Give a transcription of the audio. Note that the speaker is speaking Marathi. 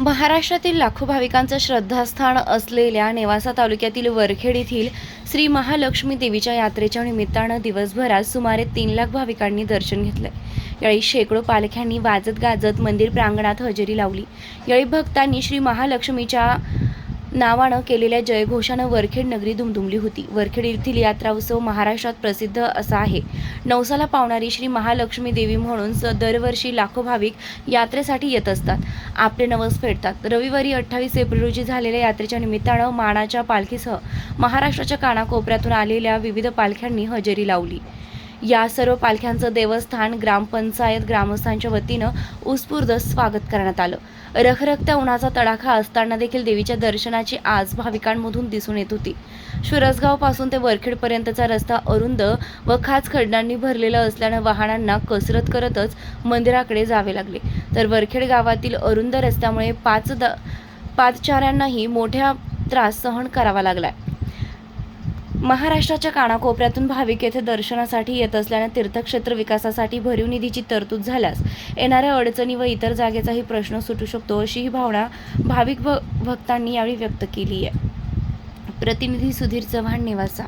महाराष्ट्रातील लाखो भाविकांचं श्रद्धास्थान असलेल्या नेवासा तालुक्यातील वरखेड येथील श्री महालक्ष्मी देवीच्या यात्रेच्या निमित्तानं दिवसभरात सुमारे तीन लाख भाविकांनी दर्शन घेतलं यावेळी शेकडो पालख्यांनी वाजत गाजत मंदिर प्रांगणात हजेरी लावली. यावेळी भक्तांनी श्री महालक्ष्मीच्या नावानं केलेल्या जयघोषानं वरखेड नगरी दुमदुमली होती. वरखेड येथील यात्रा उत्सव महाराष्ट्रात प्रसिद्ध असा आहे. नवसाला पावणारी श्री महालक्ष्मी देवी म्हणून स- दरवर्षी लाखो भाविक यात्रेसाठी येत असतात. आपले नवस फेडतात. रविवारी अठ्ठावीस एप्रिल रोजी झालेल्या यात्रेच्या निमित्तानं मानाच्या पालखीसह महाराष्ट्राच्या कानाकोपऱ्यातून आलेल्या विविध पालख्यांनी हजेरी लावली. या सर्व पालख्यांचं देवस्थान ग्रामपंचायत ग्रामस्थांच्या वतीनं उत्स्फूर्त स्वागत करण्यात आलं. रखरखत्या उन्हाचा तडाखा असताना देखील देवीच्या दर्शनाची आज भाविकांमधून दिसून येत होती. शिरसगावपासून ते वरखेडपर्यंतचा रस्ता अरुंद व खाच खड्डांनी भरलेला असल्यानं वाहनांना कसरत करतच मंदिराकडे जावे लागले. तर वरखेड गावातील अरुंद रस्त्यामुळे पाच द पादचाऱ्यांनाही मोठ्या त्रास सहन करावा लागलाय. महाराष्ट्राच्या कानाकोपऱ्यातून भाविक येथे दर्शनासाठी येत असल्याने तीर्थक्षेत्र विकासासाठी भरीव निधीची तरतूद झाल्यास येणाऱ्या अडचणी व इतर जागेचाही प्रश्न सुटू शकतो अशी ही भावना भाविक भ भक्तांनी यावेळी व्यक्त केली आहे. प्रतिनिधी सुधीर चव्हाण निवासा.